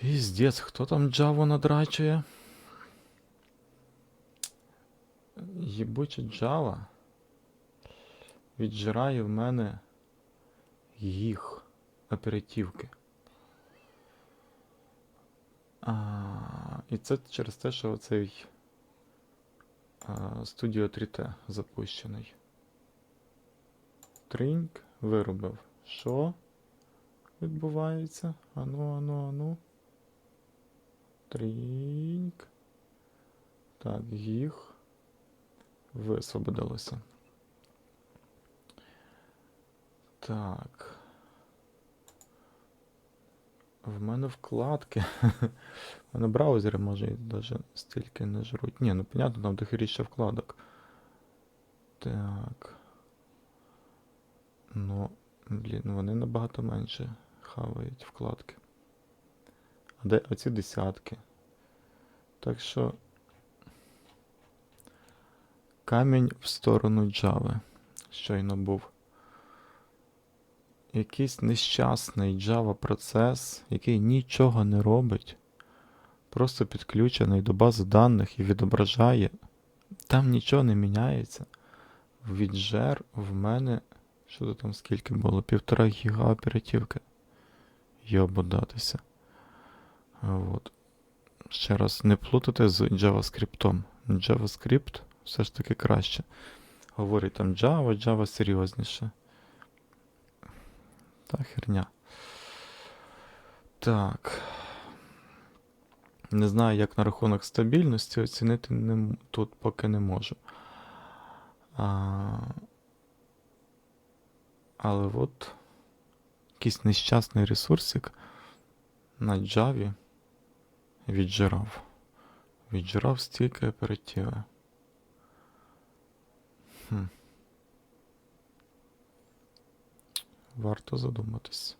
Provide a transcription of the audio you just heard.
Піздець, хто там Джаву надрачує? Єбуча Джава віджирає в мене їх оперативки. А, і це через те, що оцей Studio 3T запущений. Триньк виробив. Що відбувається? Ану, ану, ану. Тріньк. Так, їх висвободилося. Так. В мене вкладки. В мене браузери, може, даже стільки не жруть. Ні, ну понятно, там дохеріще вкладок. Так. Ну, блін, вони набагато менше хавають вкладки. А де оці десятки? Так що. Камінь в сторону Java. Щойно був. Якийсь нещасний Java процес, який нічого не робить. Просто підключений до бази даних і відображає. Там нічого не міняється. Віджер в мене. Що то там скільки було? Півтора гіга оперативки. Йободатися. От. Ще раз, не плутати з JavaScript. JavaScript все ж таки краще. Говорить там Java, Java серйозніше. Та херня. Так. Не знаю, як на рахунок стабільності оцінити не, тут поки не можу. А, але от якийсь нещасний ресурсик на Java віджирав. Віджирав стільки оперативи. Хм. Варто задуматись.